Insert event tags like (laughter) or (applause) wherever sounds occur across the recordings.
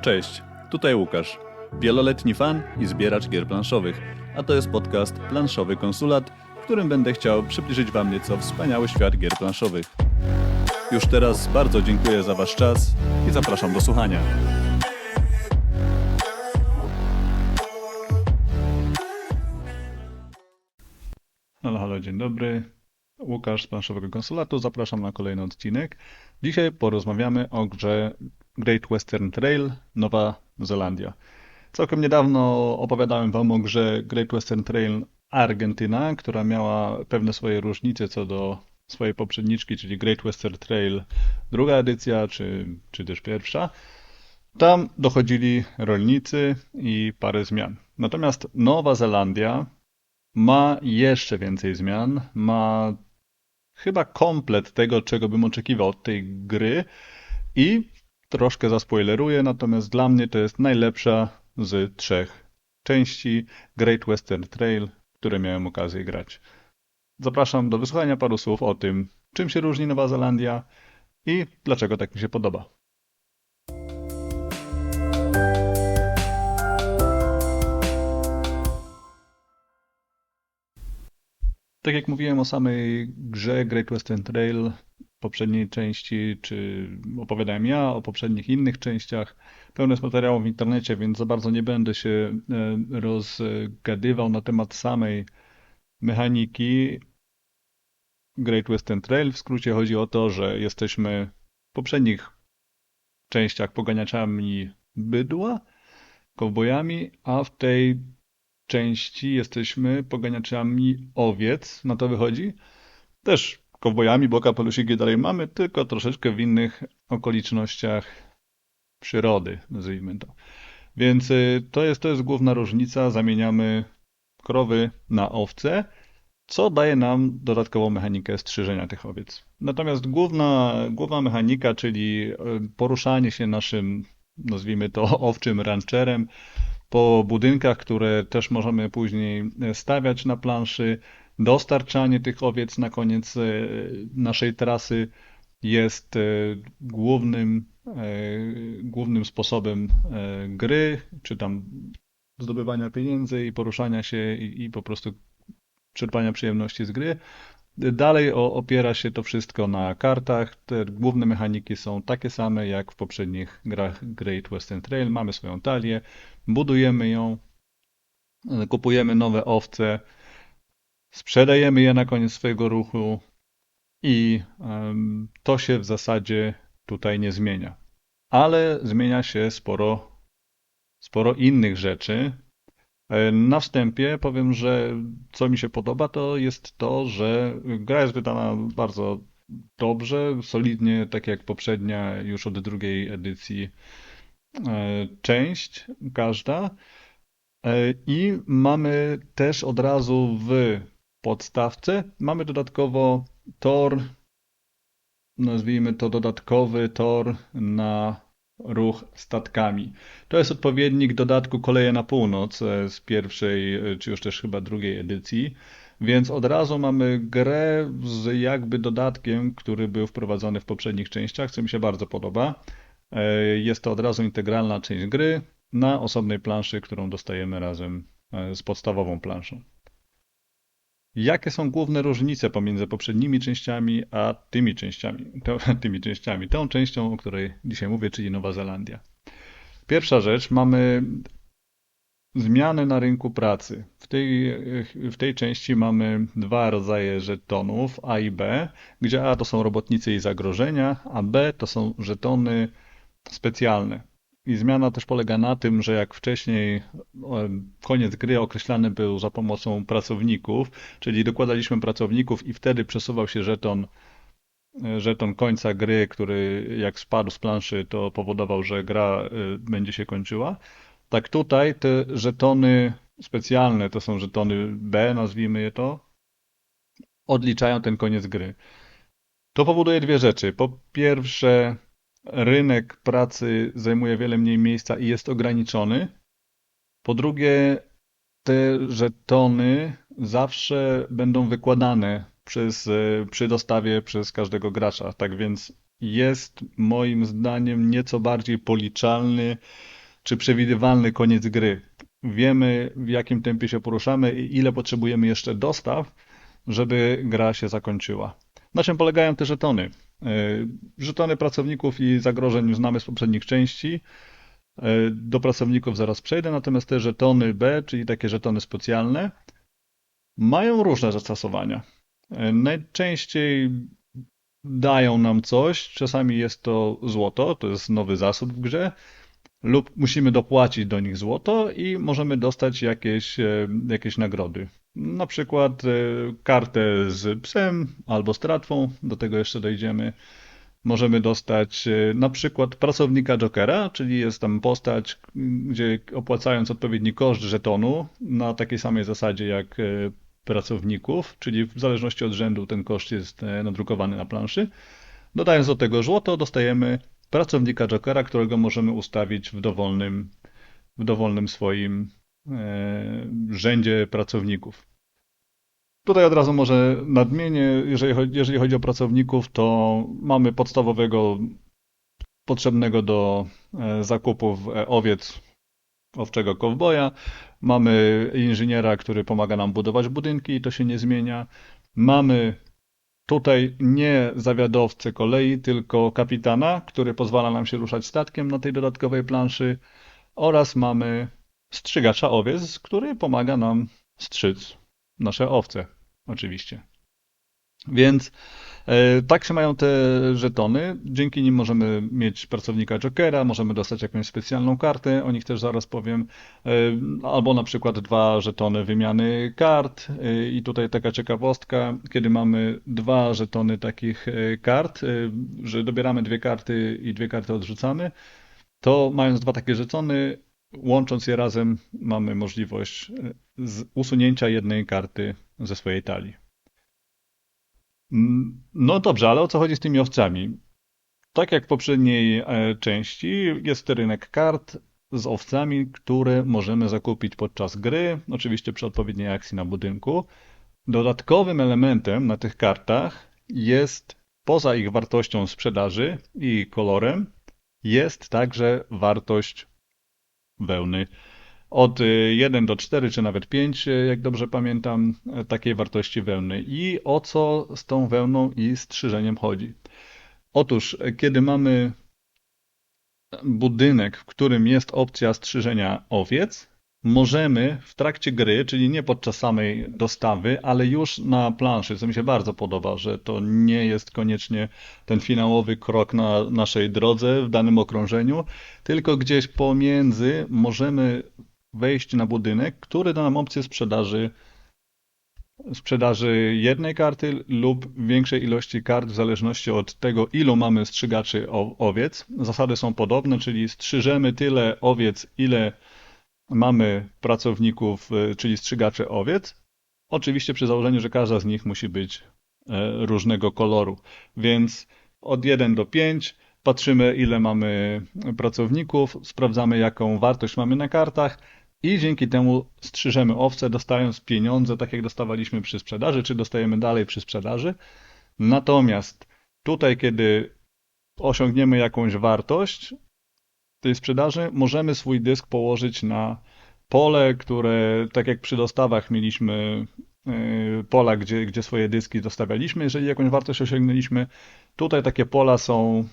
Cześć, tutaj Łukasz, wieloletni fan i zbieracz gier planszowych, a to jest podcast Planszowy Konsulat, w którym będę chciał przybliżyć Wam nieco wspaniały świat gier planszowych. Już teraz bardzo dziękuję za Wasz czas i zapraszam do słuchania. Halo, halo, dzień dobry. Łukasz z Planszowego Konsulatu, zapraszam na kolejny odcinek. Dzisiaj porozmawiamy o grze Great Western Trail Nowa Zelandia. Całkiem niedawno opowiadałem Wam o grze Great Western Trail Argentyna, która miała pewne swoje różnice co do swojej poprzedniczki, czyli Great Western Trail druga edycja, czy, czy też pierwsza. Tam dochodzili rolnicy i parę zmian. Natomiast Nowa Zelandia ma jeszcze więcej zmian, ma chyba komplet tego, czego bym oczekiwał od tej gry i troszkę zaspoileruję, natomiast dla mnie to jest najlepsza z trzech części Great Western Trail, które miałem okazję grać. Zapraszam do wysłuchania paru słów o tym, czym się różni Nowa Zelandia i dlaczego tak mi się podoba. Tak jak mówiłem o samej grze Great Western Trail poprzedniej części, czy opowiadałem ja o poprzednich innych częściach, pełno jest materiałów w internecie, więc za bardzo nie będę się e, rozgadywał na temat samej mechaniki Great Western Trail. W skrócie chodzi o to, że jesteśmy w poprzednich częściach poganiaczami bydła, kowbojami, a w tej części jesteśmy poganiaczami owiec, na to wychodzi. Też kowbojami, bo kapelusiki dalej mamy, tylko troszeczkę w innych okolicznościach przyrody, nazwijmy to. Więc y, to jest, to jest główna różnica. Zamieniamy krowy na owce, co daje nam dodatkową mechanikę strzyżenia tych owiec. Natomiast główna, główna mechanika, czyli y, poruszanie się naszym, nazwijmy to, (laughs) owczym rancherem, po budynkach, które też możemy później stawiać na planszy. Dostarczanie tych owiec na koniec e, naszej trasy jest e, głównym, e, głównym sposobem gry, czy tam zdobywania pieniędzy i poruszania się i, i po prostu czerpania przyjemności z gry. Dalej opiera się to wszystko na kartach. Te główne mechaniki są takie same jak w poprzednich grach Great Western Trail. Mamy swoją talię, budujemy ją, kupujemy nowe owce, sprzedajemy je na koniec swojego ruchu i to się w zasadzie tutaj nie zmienia. Ale zmienia się sporo, sporo innych rzeczy. E, na wstępie powiem, że co mi się podoba, to jest to, że gra jest wydana bardzo dobrze, solidnie, tak jak poprzednia już od drugiej edycji E, część, każda. E, I mamy też od razu w podstawce, mamy dodatkowo tor, nazwijmy to dodatkowy tor na ruch statkami. To jest odpowiednik dodatku Koleje na Północ e, z pierwszej, czy już też chyba drugiej edycji. Więc od razu mamy grę z jakby dodatkiem, który był wprowadzony w poprzednich częściach, co mi się bardzo podoba. E, jest to od razu integralna część gry na osobnej planszy, którą dostajemy razem e, z podstawową planszą. Jakie są główne różnice pomiędzy poprzednimi częściami a tymi częściami? To, (laughs) tymi częściami, tą częścią, o której dzisiaj mówię, czyli Nowa Zelandia. Pierwsza rzecz, mamy zmiany na rynku pracy. W tej, w tej części mamy dwa rodzaje żetonów, A i B, gdzie A to są robotnicy i zagrożenia, a B to są żetony specjalne. I zmiana też polega na tym, że jak wcześniej koniec gry określany był za pomocą pracowników, czyli dokładaliśmy pracowników i wtedy przesuwał się żeton, żeton końca gry, który jak spadł z planszy, to powodował, że gra y, będzie się kończyła. Tak tutaj te żetony specjalne, to są żetony B, nazwijmy je to, odliczają ten koniec gry. To powoduje dwie rzeczy. Po pierwsze, rynek pracy zajmuje wiele mniej miejsca i jest ograniczony. Po drugie, te żetony zawsze będą wykładane przez, przy dostawie przez każdego gracza. Tak więc jest moim zdaniem nieco bardziej policzalny czy przewidywalny koniec gry. Wiemy, w jakim tempie się poruszamy i ile potrzebujemy jeszcze dostaw, żeby gra się zakończyła. Na czym polegają te żetony? E, żetony pracowników i zagrożeń znamy z poprzednich części. E, do pracowników zaraz przejdę, natomiast te żetony B, czyli takie żetony specjalne, mają różne zastosowania. E, najczęściej dają nam coś, czasami jest to złoto, to jest nowy zasób w grze, lub musimy dopłacić do nich złoto i możemy dostać jakieś, jakieś nagrody. Na przykład kartę z psem albo z tratwą, do tego jeszcze dojdziemy możemy dostać e, na przykład pracownika Jokera, czyli jest tam postać, gdzie opłacając odpowiedni koszt żetonu na takiej samej zasadzie jak e, pracowników, czyli w zależności od rzędu ten koszt jest e, nadrukowany na planszy. Dodając do tego złoto, dostajemy pracownika Jokera, którego możemy ustawić w dowolnym, w dowolnym swoim rzędzie pracowników. Tutaj od razu może nadmienię, jeżeli chodzi, jeżeli chodzi o pracowników, to mamy podstawowego potrzebnego do e, zakupów e, owiec owczego kowboja. Mamy inżyniera, który pomaga nam budować budynki i to się nie zmienia. Mamy tutaj nie zawiadowcę kolei, tylko kapitana, który pozwala nam się ruszać statkiem na tej dodatkowej planszy oraz mamy strzygacza owiec, który pomaga nam strzyc nasze owce, oczywiście. Więc e, tak się mają te żetony. Dzięki nim możemy mieć pracownika Jokera, możemy dostać jakąś specjalną kartę, o nich też zaraz powiem, e, albo na przykład dwa żetony wymiany kart. E, I tutaj taka ciekawostka, kiedy mamy dwa żetony takich kart, że dobieramy dwie karty i dwie karty odrzucamy, to mając dwa takie żetony, łącząc je razem, mamy możliwość usunięcia jednej karty ze swojej talii. No dobrze, ale o co chodzi z tymi owcami? Tak jak w poprzedniej e, części, jest rynek kart z owcami, które możemy zakupić podczas gry, oczywiście przy odpowiedniej akcji na budynku. Dodatkowym elementem na tych kartach jest, poza ich wartością sprzedaży i kolorem, jest także wartość wełny od 1 y, do 4, czy nawet 5, y, jak dobrze pamiętam, y, takiej wartości wełny. I o co z tą wełną i strzyżeniem chodzi? Otóż, kiedy mamy budynek, w którym jest opcja strzyżenia owiec, możemy w trakcie gry, czyli nie podczas samej dostawy, ale już na planszy, co mi się bardzo podoba, że to nie jest koniecznie ten finałowy krok na naszej drodze w danym okrążeniu, tylko gdzieś pomiędzy możemy wejść na budynek, który da nam opcję sprzedaży sprzedaży jednej karty lub większej ilości kart w zależności od tego, ilu mamy strzygaczy owiec. Zasady są podobne, czyli strzyżemy tyle owiec, ile mamy pracowników, e, czyli strzygaczy owiec. Oczywiście przy założeniu, że każda z nich musi być e, różnego koloru. Więc od 1 do 5 patrzymy, ile mamy pracowników, sprawdzamy, jaką wartość mamy na kartach i dzięki temu strzyżemy owce, dostając pieniądze, tak jak dostawaliśmy przy sprzedaży, czy dostajemy dalej przy sprzedaży. Natomiast tutaj, kiedy osiągniemy jakąś wartość tej sprzedaży, możemy swój dysk położyć na pole, które tak jak przy dostawach mieliśmy y, pola, gdzie, gdzie swoje dyski dostawialiśmy, jeżeli jakąś wartość osiągnęliśmy. Tutaj takie pola są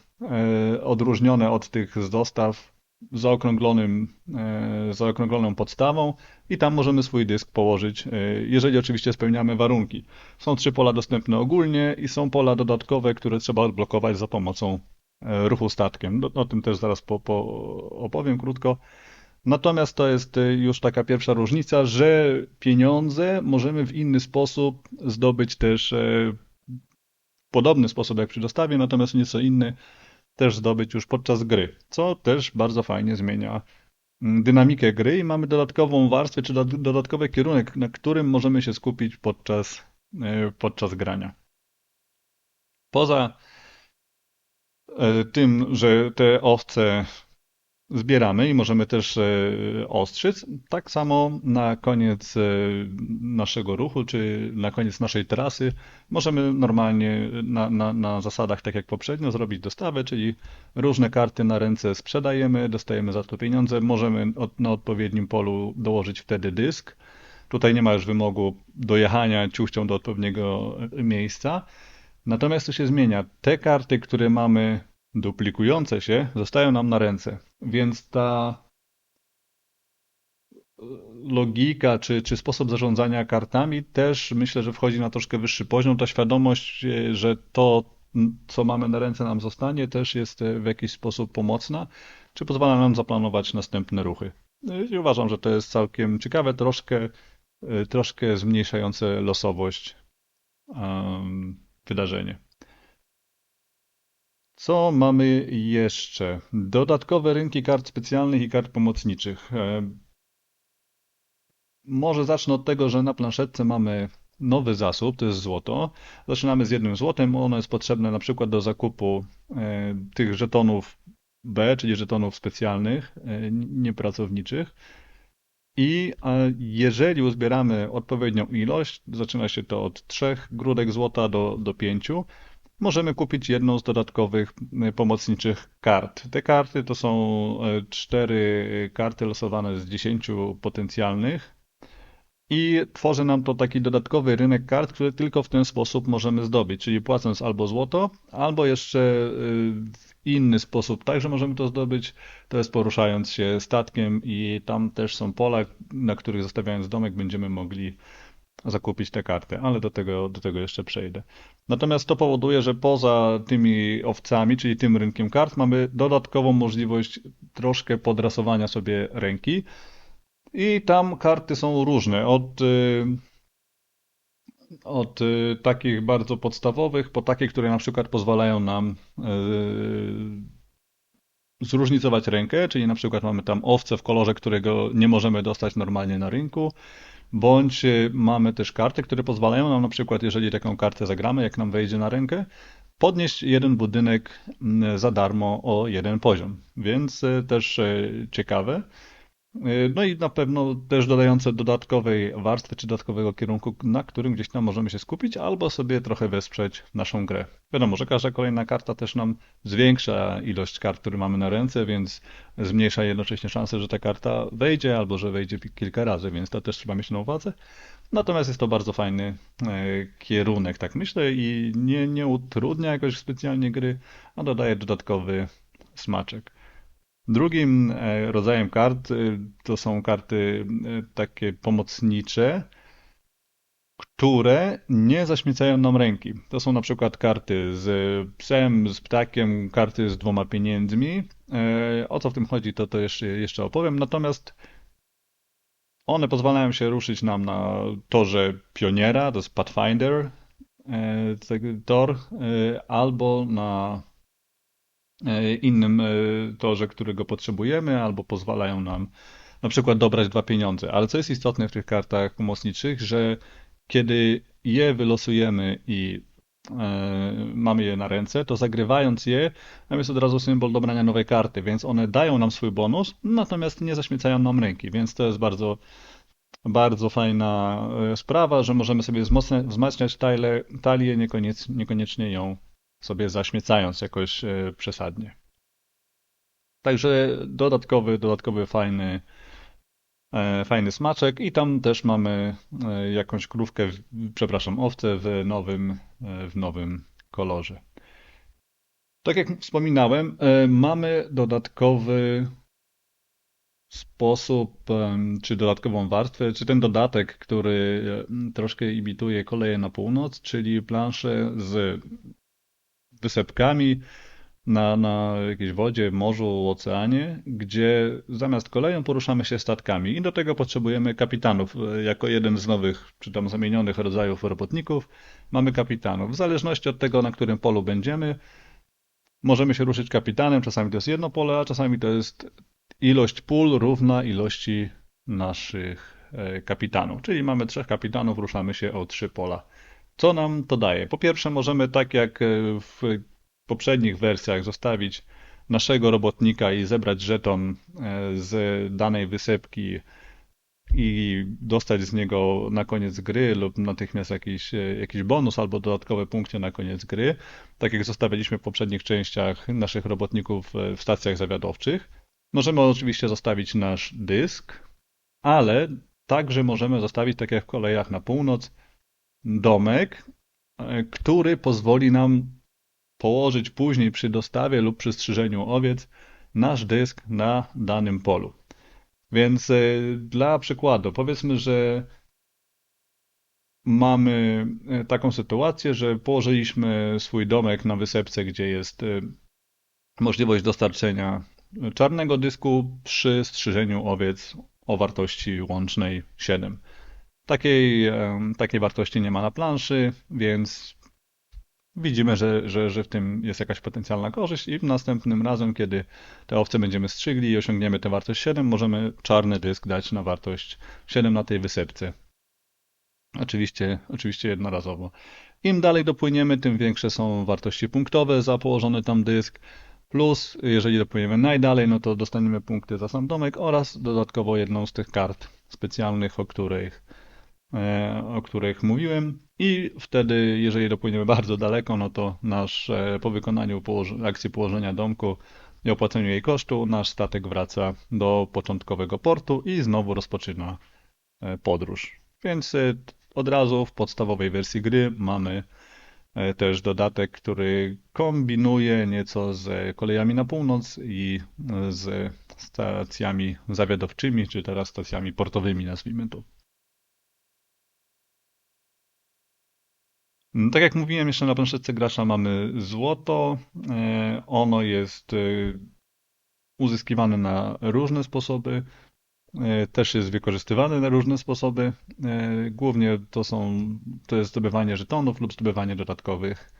y, odróżnione od tych z dostaw zaokrąglonym, e, zaokrągloną podstawą i tam możemy swój dysk położyć, jeżeli oczywiście spełniamy warunki. Są trzy pola dostępne ogólnie i są pola dodatkowe, które trzeba odblokować za pomocą ruchu statkiem. O tym też zaraz po, po opowiem krótko. Natomiast to jest już taka pierwsza różnica, że pieniądze możemy w inny sposób zdobyć też w podobny sposób jak przy dostawie, natomiast nieco inny też zdobyć już podczas gry, co też bardzo fajnie zmienia mm, dynamikę gry i mamy dodatkową warstwę, czy dodatkowy kierunek, na którym możemy się skupić podczas, e, podczas grania. Poza e, tym, że te owce zbieramy i możemy też e, ostrzyc. Tak samo na koniec e, naszego ruchu, czy na koniec naszej trasy możemy normalnie na, na, na zasadach, tak jak poprzednio, zrobić dostawę, czyli różne karty na ręce sprzedajemy, dostajemy za to pieniądze, możemy od, na odpowiednim polu dołożyć wtedy dysk. Tutaj nie ma już wymogu dojechania ciuchcią do odpowiedniego miejsca. Natomiast to się zmienia. Te karty, które mamy duplikujące się, zostają nam na ręce. Więc ta logika czy, czy sposób zarządzania kartami też myślę, że wchodzi na troszkę wyższy poziom. Ta świadomość, że to, co mamy na ręce, nam zostanie, też jest w jakiś sposób pomocna, czy pozwala nam zaplanować następne ruchy. I uważam, że to jest całkiem ciekawe, troszkę, troszkę zmniejszające losowość um, wydarzenie. Co mamy jeszcze? Dodatkowe rynki kart specjalnych i kart pomocniczych. E, może zacznę od tego, że na planszetce mamy nowy zasób, to jest złoto. Zaczynamy z jednym złotem, ono jest potrzebne na przykład do zakupu e, tych żetonów B, czyli żetonów specjalnych, e, niepracowniczych. I jeżeli uzbieramy odpowiednią ilość, zaczyna się to od 3 grudek złota do, do 5, możemy kupić jedną z dodatkowych y, pomocniczych kart. Te karty to są y, cztery karty losowane z dziesięciu potencjalnych i tworzy nam to taki dodatkowy rynek kart, który tylko w ten sposób możemy zdobyć, czyli płacąc albo złoto, albo jeszcze y, inny sposób. Także możemy to zdobyć, to jest poruszając się statkiem i tam też są pola, na których zostawiając domek będziemy mogli zakupić te karty, ale do tego, do tego jeszcze przejdę. Natomiast to powoduje, że poza tymi owcami, czyli tym rynkiem kart, mamy dodatkową możliwość troszkę podrasowania sobie ręki. I tam karty są różne, od, y, od y, takich bardzo podstawowych, po takie, które na przykład pozwalają nam y, zróżnicować rękę, czyli na przykład mamy tam owce w kolorze, którego nie możemy dostać normalnie na rynku, Bądź y, mamy też karty, które pozwalają nam na przykład, jeżeli taką kartę zagramy, jak nam wejdzie na rękę, podnieść jeden budynek mm, za darmo o jeden poziom. Więc też ciekawe. Y, no i na pewno też dodające dodatkowej warstwy czy dodatkowego kierunku, na którym gdzieś tam możemy się skupić, albo sobie trochę wesprzeć naszą grę. Wiadomo, że każda kolejna karta też nam zwiększa ilość kart, które mamy na ręce, więc zmniejsza jednocześnie szanse, że ta karta wejdzie, albo że wejdzie kilka razy, więc to też trzeba mieć na uwadze. Natomiast jest to bardzo fajny e, kierunek, tak myślę, i nie, nie utrudnia jakoś specjalnie gry, a dodaje dodatkowy smaczek. Drugim e, rodzajem kart e, to są karty e, takie pomocnicze, które nie zaśmiecają nam ręki. To są na przykład karty z psem, z ptakiem, karty z dwoma pieniędzmi. O co w tym chodzi, to, to jeszcze, jeszcze opowiem. Natomiast one pozwalają się ruszyć nam na torze pioniera, to jest Pathfinder, tor, albo na innym e, torze, którego potrzebujemy, albo pozwalają nam na przykład dobrać dwa pieniądze. Ale co jest istotne w tych kartach pomocniczych, że kiedy je wylosujemy i e, mamy je na ręce, to zagrywając je, tam jest od razu symbol dobrania nowej karty, więc one dają nam swój bonus, natomiast nie zaśmiecają nam ręki, więc to jest bardzo, bardzo fajna sprawa, że możemy sobie wzmacniać talię, talię niekoniecznie, niekoniecznie ją sobie zaśmiecając jakoś e, przesadnie. Także dodatkowy, dodatkowy fajny, e, fajny smaczek i tam też mamy e, jakąś krówkę, przepraszam, owcę w nowym, w nowym kolorze. Tak jak wspominałem, mamy dodatkowy sposób, czy dodatkową warstwę, czy ten dodatek, który troszkę imituje koleje na północ, czyli planszę z wysepkami na, na jakiejś wodzie, morzu, oceanie, gdzie zamiast koleją poruszamy się statkami i do tego potrzebujemy kapitanów. Jako jeden z nowych, czy tam zamienionych rodzajów robotników mamy kapitanów. W zależności od tego, na którym polu będziemy, możemy się ruszyć kapitanem. Czasami to jest jedno pole, a czasami to jest ilość pól równa ilości naszych e, kapitanów. Czyli mamy trzech kapitanów, ruszamy się o trzy pola. Co nam to daje? Po pierwsze, możemy tak jak e, w poprzednich wersjach zostawić naszego robotnika i zebrać żeton z danej wysepki i dostać z niego na koniec gry lub natychmiast jakiś, jakiś bonus albo dodatkowe punkty na koniec gry, tak jak zostawialiśmy w poprzednich częściach naszych robotników w stacjach zawiadowczych. Możemy oczywiście zostawić nasz dysk, ale także możemy zostawić, tak jak w kolejach na północ, domek, e, który pozwoli nam położyć później przy dostawie lub przy strzyżeniu owiec nasz dysk na danym polu. Więc e, dla przykładu, powiedzmy, że mamy e, taką sytuację, że położyliśmy swój domek na wysepce, gdzie jest możliwość dostarczenia czarnego dysku przy strzyżeniu owiec o wartości łącznej 7. Takiej, takiej wartości nie ma na planszy, więc widzimy, że, że, że w tym jest jakaś potencjalna korzyść i następnym razem, kiedy te owce będziemy strzygli i osiągniemy tę wartość 7, możemy czarny dysk dać na wartość 7 na tej wysepce. Oczywiście, oczywiście jednorazowo. Im dalej dopłyniemy, tym większe są wartości punktowe za położony tam dysk. Plus, jeżeli dopłyniemy najdalej, no to dostaniemy punkty za sam domek oraz dodatkowo jedną z tych kart specjalnych, o których, o których mówiłem. I wtedy, jeżeli dopłyniemy bardzo daleko, no to nasz, e, po wykonaniu akcji położenia domku i opłaceniu jej kosztu, nasz statek wraca do początkowego portu i znowu rozpoczyna e, podróż. Więc od razu w podstawowej wersji gry mamy E, też dodatek, który kombinuje nieco z kolejami na północ i z stacjami zawiadowczymi, czy teraz stacjami portowymi, nazwijmy to. Tak jak mówiłem, jeszcze na planszetce gracza mamy złoto. E, ono jest e, uzyskiwane na różne sposoby. E, też jest wykorzystywany na różne sposoby. Głównie to są, to jest zdobywanie żetonów lub zdobywanie dodatkowych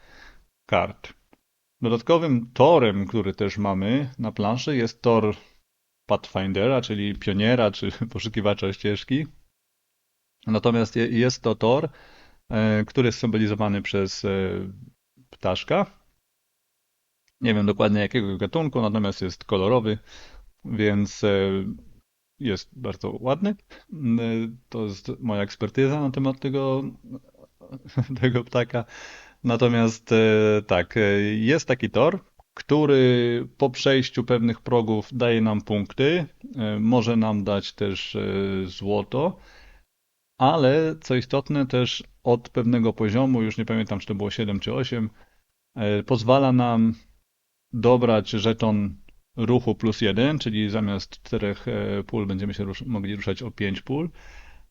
kart. Dodatkowym torem, który też mamy na planszy jest tor Pathfindera, czyli pioniera czy (laughs) poszukiwacza ścieżki. Natomiast jest to tor, który jest symbolizowany przez ptaszka. Nie wiem dokładnie jakiego gatunku, natomiast jest kolorowy, więc jest bardzo ładny. To jest moja ekspertyza na temat tego, (laughs) tego ptaka. Natomiast e, tak, e, jest taki tor, który po przejściu pewnych progów daje nam punkty, e, może nam dać też złoto, ale co istotne też od pewnego poziomu, już nie pamiętam czy to było 7 czy 8, pozwala nam dobrać żeton ruchu plus jeden, czyli zamiast czterech e, pól będziemy się rusz mogli ruszać o pięć pól.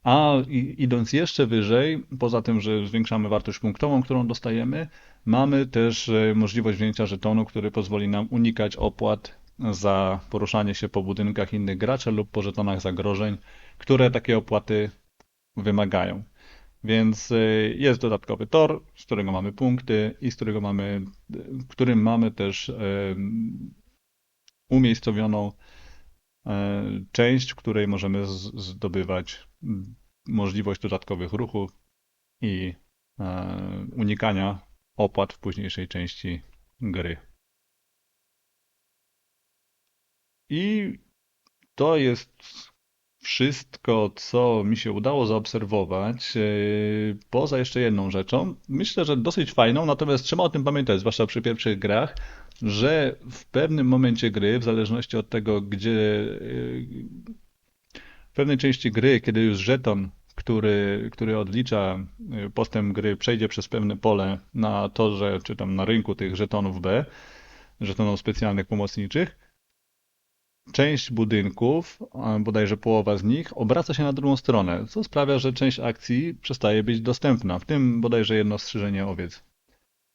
A idąc jeszcze wyżej, poza tym, że zwiększamy wartość punktową, którą dostajemy, mamy też e, możliwość wzięcia żetonu, który pozwoli nam unikać opłat za poruszanie się po budynkach innych graczy lub po żetonach zagrożeń, które takie opłaty wymagają. Więc e, jest dodatkowy tor, z którego mamy punkty i z którego mamy, którym mamy też umiejscowioną e, część, w której możemy zdobywać możliwość dodatkowych ruchów i e, unikania opłat w późniejszej części gry. I to jest wszystko, co mi się udało zaobserwować, e, poza jeszcze jedną rzeczą. Myślę, że dosyć fajną, natomiast trzeba o tym pamiętać, zwłaszcza przy pierwszych grach, że w pewnym momencie gry, w zależności od tego, gdzie w pewnej części gry, kiedy już żeton, który, który odlicza y, postęp gry, przejdzie przez pewne pole na torze, czy tam na rynku tych żetonów B, żetonów specjalnych pomocniczych, część budynków, bodajże połowa z nich, obraca się na drugą stronę, co sprawia, że część akcji przestaje być dostępna, w tym bodajże jedno strzyżenie owiec.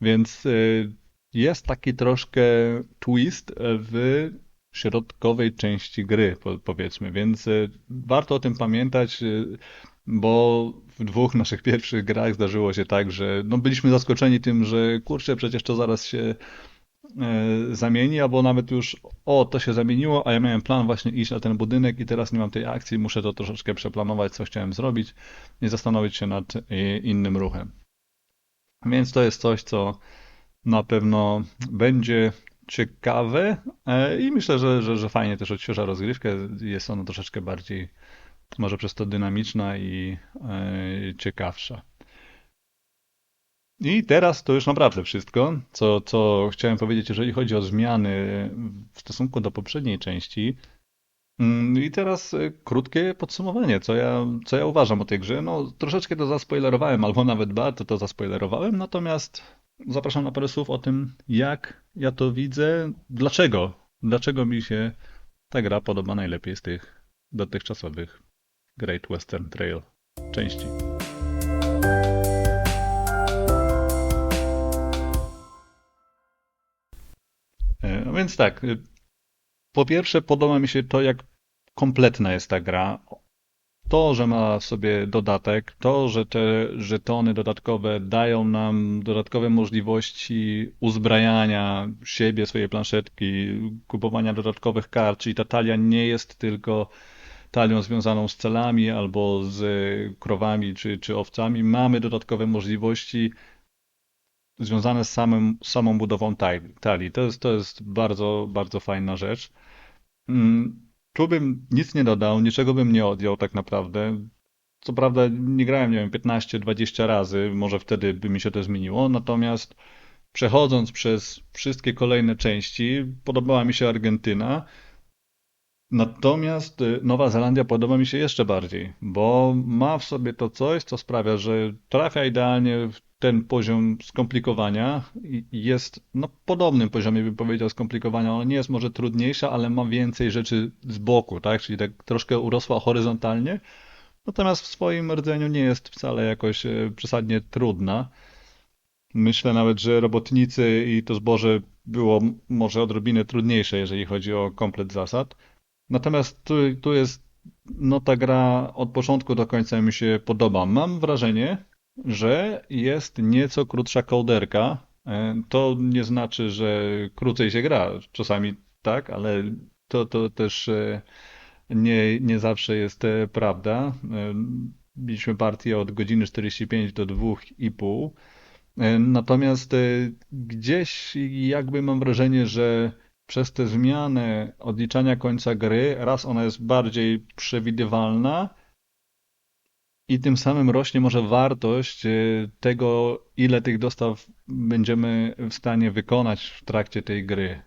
Więc y, jest taki troszkę twist w środkowej części gry, powiedzmy, więc e, warto o tym pamiętać, e, bo w dwóch naszych pierwszych grach zdarzyło się tak, że no byliśmy zaskoczeni tym, że kurczę, przecież to zaraz się zamieni, albo nawet już o, to się zamieniło, a ja miałem plan właśnie iść na ten budynek i teraz nie mam tej akcji, muszę to troszeczkę przeplanować, co chciałem zrobić i zastanowić się nad innym ruchem. Więc to jest coś, co na pewno będzie ciekawe e, i myślę, że, że, że fajnie też odświeża rozgrywkę. Jest ona troszeczkę bardziej, może przez to dynamiczna i e, ciekawsza. I teraz to już naprawdę wszystko, co, co chciałem powiedzieć, jeżeli chodzi o zmiany w stosunku do poprzedniej części. Mm, I teraz e, krótkie podsumowanie, co ja, co ja uważam o tej grze. No, troszeczkę to zaspoilerowałem, albo nawet bardzo to zaspoilerowałem, natomiast zapraszam na parę słów o tym, jak ja to widzę, dlaczego, dlaczego mi się ta gra podoba najlepiej z tych dotychczasowych Great Western Trail części. Więc tak, y, po pierwsze podoba mi się to, jak kompletna jest ta gra. To, że ma sobie dodatek, to, że te żetony dodatkowe dają nam dodatkowe możliwości uzbrajania siebie, swojej planszetki, kupowania dodatkowych kart, czyli ta talia nie jest tylko talią związaną z celami albo z krowami czy, czy owcami. Mamy dodatkowe możliwości związane z samym, samą budową talii. To jest, to jest bardzo, bardzo fajna rzecz. Mm, tu bym nic nie dodał, niczego bym nie odjął tak naprawdę. Co prawda nie grałem, nie wiem, 15-20 razy, może wtedy by mi się to zmieniło, natomiast przechodząc przez wszystkie kolejne części, podobała mi się Argentyna. Natomiast y, Nowa Zelandia podoba mi się jeszcze bardziej, bo ma w sobie to coś, co sprawia, że trafia idealnie w ten poziom skomplikowania jest no, podobnym poziomie, bym powiedział, skomplikowania. Ona nie jest może trudniejsza, ale ma więcej rzeczy z boku, tak? Czyli tak troszkę urosła horyzontalnie. Natomiast w swoim rdzeniu nie jest wcale jakoś e, przesadnie trudna. Myślę nawet, że robotnicy i to zboże było może odrobinę trudniejsze, jeżeli chodzi o komplet zasad. Natomiast tu, tu jest, no ta gra od początku do końca mi się podoba. Mam wrażenie, że jest nieco krótsza kołderka. E, to nie znaczy, że krócej się gra. Czasami tak, ale to, to też e, nie, nie zawsze jest e, prawda. Mieliśmy partię od godziny 45 do 2,5. Natomiast gdzieś jakby mam wrażenie, że przez tę zmianę odliczania końca gry, raz ona jest bardziej przewidywalna, i tym samym rośnie może wartość e, tego, ile tych dostaw będziemy w stanie wykonać w trakcie tej gry.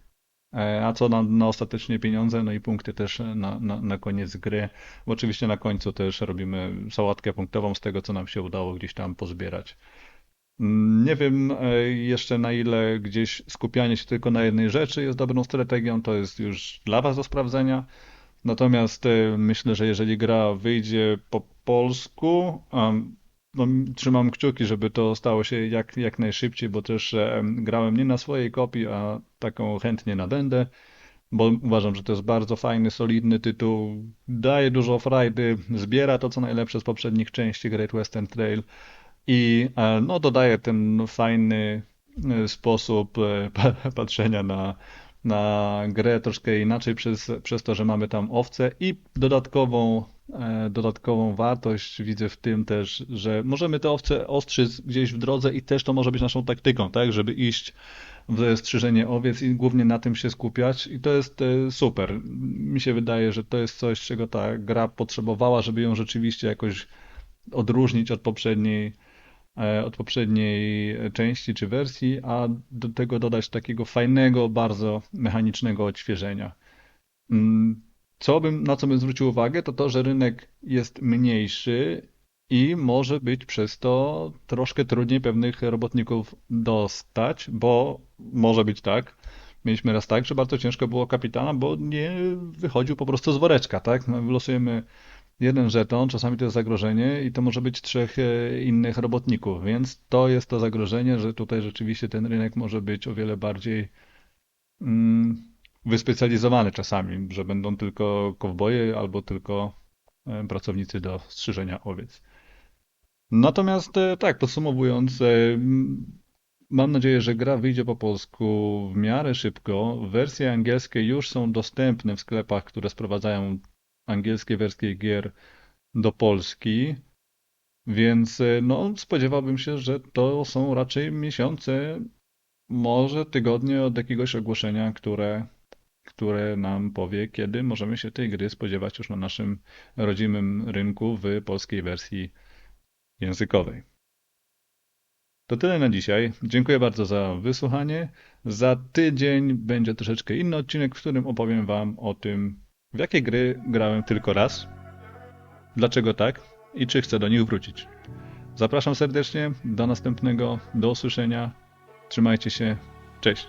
E, a co na, na ostatecznie pieniądze, no i punkty też na, na, na koniec gry. Bo oczywiście na końcu też robimy sałatkę punktową z tego, co nam się udało gdzieś tam pozbierać. Mm, nie wiem e, jeszcze na ile gdzieś skupianie się tylko na jednej rzeczy jest dobrą strategią, to jest już dla Was do sprawdzenia. Natomiast myślę, że jeżeli gra wyjdzie po polsku. No, trzymam kciuki, żeby to stało się jak, jak najszybciej, bo też grałem nie na swojej kopii, a taką chętnie nabędę, bo uważam, że to jest bardzo fajny, solidny tytuł, daje dużo frajdy, zbiera to co najlepsze z poprzednich części Great Western Trail i e, no, dodaje ten fajny e, sposób e, (laughs) patrzenia na, na grę troszkę inaczej przez, przez to, że mamy tam owce i dodatkową E, dodatkową wartość widzę w tym też, że możemy te owce ostrzyc gdzieś w drodze i też to może być naszą taktyką, tak, żeby iść w strzyżenie owiec i głównie na tym się skupiać i to jest e, super. Mi się wydaje, że to jest coś, czego ta gra potrzebowała, żeby ją rzeczywiście jakoś odróżnić od poprzedniej od poprzedniej części czy wersji, a do tego dodać takiego fajnego, bardzo mechanicznego odświeżenia. Mm, co bym, na co bym zwrócił uwagę, to to, że rynek jest mniejszy i może być przez to troszkę trudniej pewnych robotników dostać, bo może być tak. Mieliśmy raz tak, że bardzo ciężko było kapitana, bo nie wychodził po prostu z woreczka, tak? No, jeden żeton, czasami to jest zagrożenie i to może być trzech e, innych robotników, więc to jest to zagrożenie, że tutaj rzeczywiście ten rynek może być o wiele bardziej mm, wyspecjalizowany czasami, że będą tylko kowboje albo tylko e, pracownicy do strzyżenia owiec. Natomiast e, tak, podsumowując, mam nadzieję, że gra wyjdzie po polsku w miarę szybko. Wersje angielskie już są dostępne w sklepach, które sprowadzają angielskie wersje gier do Polski. Więc no, spodziewałbym się, że to są raczej miesiące może tygodnie od jakiegoś ogłoszenia, które, które nam powie, kiedy możemy się tej gry spodziewać już na naszym rodzimym rynku w polskiej wersji językowej. To tyle na dzisiaj. Dziękuję bardzo za wysłuchanie. Za tydzień będzie troszeczkę inny odcinek, w którym opowiem Wam o tym, w jakie gry grałem tylko raz, dlaczego tak i czy chcę do nich wrócić. Zapraszam serdecznie do następnego, do usłyszenia. Trzymajcie się. Cześć.